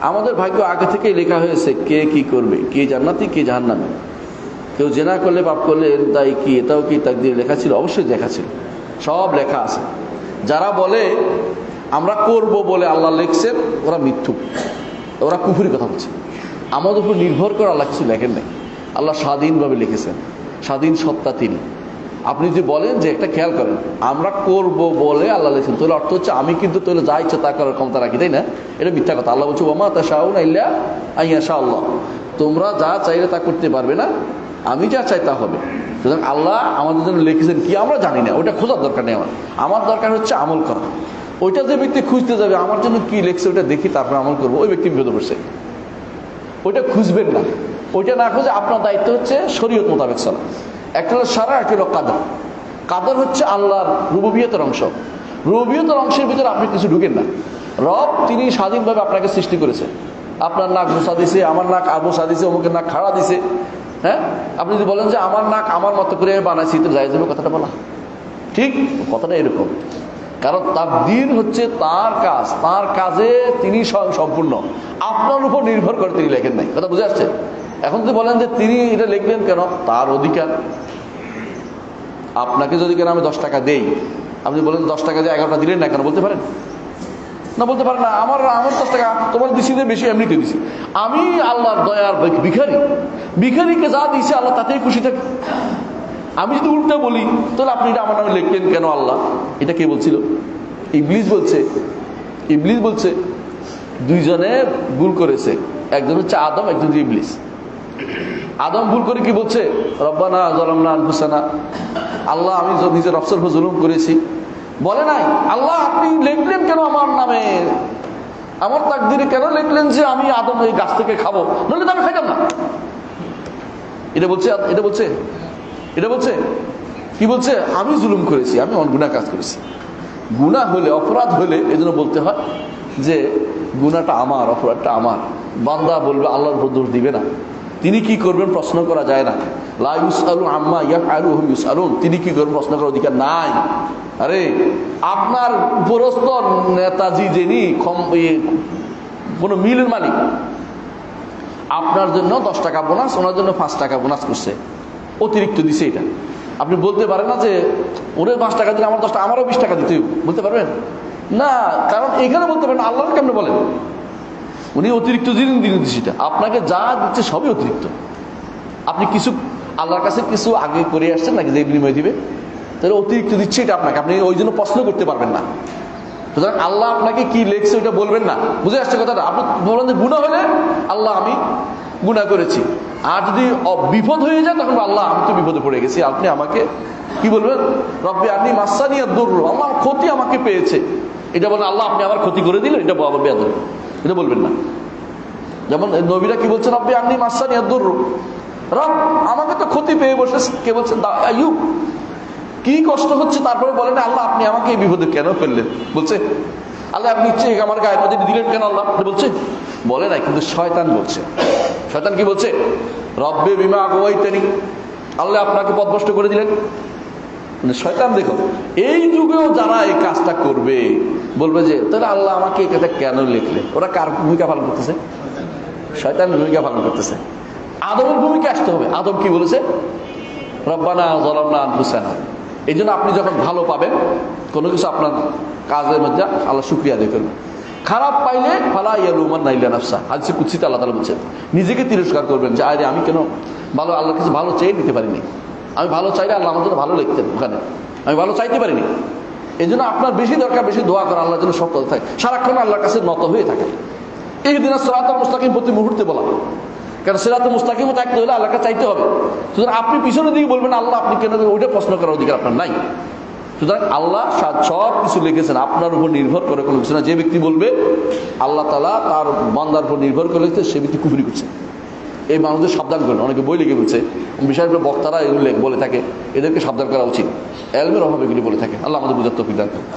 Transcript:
আমাদের ভাগ্য আগে থেকেই লেখা হয়েছে, কে কি করবে? কে জান্নাতি, কে জাহান্নামে? কেউ জেনা করলে, পাপ করলে, এর দায়ী কি, এটাও কি তাক দিয়ে লেখা ছিল? অবশ্যই লেখা ছিল। সব লেখা আছে। যারা বলে, আমরা করব বলে আল্লাহ লিখছেন, ওরা মিথ্যু ওরা কুফুরি কথা বলছে। আমাদের উপর নির্ভর করে আল্লাহ কিছু লেখেন নাই। আল্লাহ স্বাধীনভাবে লিখেছেন। স্বাধীন সত্তা তিনি। আপনি যদি বলেন যে একটা খেয়াল করেন, আমরা করব বলে আল্লাহ লিখছেন। তাহলে অর্থ হচ্ছে আমি কিন্তু তাহলে যা ইচ্ছা তা করার ক্ষমতা রাখি, তাই না? এটা মিথ্যা কথা। আল্লাহ বলছে ওমা তা শাহ ইল্লা আইয়া শাহ আল্লাহ তোমরা যা চাইলে তা করতে পারবে না, আমি যা চাই তা হবে। সুতরাং আল্লাহ আমাদের জন্য লিখেছেন কি আমরা জানি না ওটা খোঁজার দরকার নেই আমার। আমার দরকার হচ্ছে আমল করা। ওইটা যে ব্যক্তি খুঁজতে যাবে, আমার জন্য কি লিখছে ওটা দেখি, তারপরে আমল করব, ওই ব্যক্তি বিপদে পড়ছে। ওইটা খুঁজবেন না। ওইটা না খুঁজে আপনার দায়িত্ব হচ্ছে শরীয়ত মোতাবেক চলা। একটা হলো সারা একটা হলো কাদর। কাদার হচ্ছে আল্লাহর রুববিয়তের অংশ। রুববিয়তের অংশের ভিতরে আপনি কিছু ঢুকেন না। রব তিনি স্বাধীনভাবে আপনাকে সৃষ্টি করেছে। আপনার নাক ঘোষা দিছে, আমার নাক আবসা দিছে অমুকের নাক খাড়া দিছে। হ্যাঁ? আপনি যদি বলেন যে আমার নাক আমার মতো করে বানাইছি, তো যাই যাবে কথাটা বলা। ঠিক? কথাটা এরকম। কারণ তার দিন হচ্ছে তার কাজ। তার কাজে তিনি স্বয়ং সম্পূর্ণ। আপনার উপর নির্ভর করে তিনি লেখেন নাই। কথা বুঝে আসছে? এখন যদি বলেন যে তিনি এটা লিখলেন কেন? তার অধিকার। আপনাকে যদি কেন আমি দশ টাকা দেই, আপনি বলেন দশ টাকা দিয়ে এগারোটা দিলেন না কেন, বলতে পারেন? না, বলতে পারেন না। আমার আমার দশ টাকা, তোমার দিছি যে বেশি, এমনিতে দিছি। আমি আল্লাহর দয়ার ভিখারি। ভিখারিকে যা দিছে আল্লাহ তাতেই খুশি থাকে। আমি যদি উল্টা বলি, তাহলে আপনি এটা আমার নামে লিখলেন কেন আল্লাহ? এটা কে বলছিল? ইবলিস বলছে। ইবলিস বলছে, দুইজনে ভুল করেছে। একজন হচ্ছে আদম, একজন হচ্ছে ইবলিস। আদম ভুল করে কি বলছে? রব্বানা জলামনা আনফুসানা। আল্লাহ, আমি নিজের অফসর জুলুম করেছি। বলে নাই, আল্লাহ, আপনি লিখলেন কেন আমার নামে? আমার তাকদিরে কেন লিখলেন যে আমি আদম এই গাছ থেকে খাব? নইলে তো আমি খাইতাম না। এটা বলছে এটা বলছে? এটা বলছে? কি বলছে? আমি জুলুম করেছি, আমি গুণা কাজ করেছি। গুণা হলে, অপরাধ হলে, এজন্য বলতে হয় যে গুণাটা আমার, অপরাধটা আমার। বান্দা বলবে, আল্লাহর উপর দোষ দিবে না। তিনি কি করবেন প্রশ্ন করা যায় না। লা ইউসালু আম্মা ইয়াফআলু হুম ইউসালুন তিনি কি করবেন প্রশ্ন করার অধিকার নাই। আরে, আপনার উপরস্থ নেতাজি যিনি কোনো মিলের মালিক, আপনার জন্য দশ টাকা বোনাস, ওনার জন্য পাঁচ টাকা বোনাস করছে। অতিরিক্ত দিছে এটা। আপনি বলতে পারেন না যে, ওরে, পাঁচ টাকা দিলে আমার দশটা আমারও বিশ টাকা দিতে বলতে পারবেন? না, কারণ এখানে বলতে পারেন, আল্লাহর কেমন বলেন? উনি অতিরিক্ত দিন দিন দিচ্ছেটা আপনাকে যা দিচ্ছে সবই অতিরিক্ত। আপনি কিছু, আল্লাহর কাছে কিছু আগে করে আসছেন নাকি যে বিনিময় দিবে? তাহলে অতিরিক্ত দিচ্ছে এটা আপনাকে। আপনি ওই জন্য প্রশ্ন করতে পারবেন না। সুতরাং আল্লাহ আপনাকে কি লেখছে ওইটা বলবেন না। বুঝে আসছে কথাটা? আপনি বলেন যে গুণা হলে আল্লাহ আমি গুণা করেছি। আর যদি বিপদ হয়ে যায়, তখন আল্লাহ, আমি তো বিপদে পড়ে গেছি। আপনি আমাকে কি বলবেন? রব্বি আপনি মাসানি দূর আমার ক্ষতি আমাকে পেয়েছে। এটা বলেন, আল্লাহ আপনি আমার ক্ষতি করে দিলেন, এটা বাবা বেয়াদ এটা বলবেন না। যেমন নবীরা কি বলছেন আপনি মাসানি দূর রব, আমাকে তো ক্ষতি পেয়ে বসে কে বলছেন আইয়ুব। কি কষ্ট হচ্ছে, তারপরে বলেন আল্লাহ, আপনি আমাকে এই বিপদে কেন ফেললেন? বলছে, আল্লাহ, আপনি ইচ্ছে আমার গায়ের মধ্যে দিলেন কেন আল্লাহ? বলছে, বলে না কিন্তু শয়তান বলছে। শয়তান কি বলছে, রব্বে বিমা আগুয়াইতেনি আল্লাহ আপনাকে পদভষ্ট করে দিলেন। মানে শয়তান দেখো, এই যুগেও যারা এই কাজটা করবে, বলবে যে, তাহলে আল্লাহ আমাকে এই কেন লিখলেন ওরা কার ভূমিকা পালন করতেছে? শয়তানের ভূমিকা পালন করতেছে। আদমের ভূমিকা আসতে হবে। আদম কি বলেছে? রব্বানা জলামনা আনফুসানা। এই জন্য আপনি যখন ভালো পাবেন, কোনো কিছু আপনার কাজের মধ্যে আল্লাহ শুক্রিয়া আদায় করবেন। খারাপ পাইলে, ফালা ইয়ালুমান নাইলা নাফসা। হাদিসে কুচ্ছিতে আল্লাহ তালা বলছেন, নিজেকে তিরস্কার করবেন যে, আরে আমি কেন ভালো আল্লাহ কিছু ভালো চেয়ে নিতে পারিনি? আমি ভালো চাইলে আল্লাহ আমার জন্য ভালো লিখতেন ওখানে। আমি ভালো চাইতে পারিনি। এই জন্য আপনার বেশি দরকার, বেশি দোয়া করা আল্লাহর জন্য সফল থাকে। সারাক্ষণ আল্লাহর কাছে নত হয়ে থাকে। এই দিন সরাত মুস্তাকিম প্রতি মুহূর্তে বলা। কারণ সেরাত মুস্তাকিমও থাকতে হলে আল্লাহকে চাইতে হবে। সুতরাং আপনি পিছনের দিকে বলবেন, আল্লাহ, আপনি কেন? ওইটা প্রশ্ন করার অধিকার আপনার নাই। সুতরাং আল্লাহ সব কিছু লিখেছেন। আপনার উপর নির্ভর করে কোনো কিছু না। যে ব্যক্তি বলবে, আল্লাহ তালা তার বান্দার উপর নির্ভর করে সে ব্যক্তি কুফরি করছে। এই মানুষদের সাবধান করেন। অনেকে বই লিখে বলছে, বিশেষ করে বক্তারা এগুলো বলে থাকে, এদেরকে সাবধান করা উচিত। এলমের অভাবে এগুলি বলে থাকে। আল্লাহ আমাদের বুঝার করুন।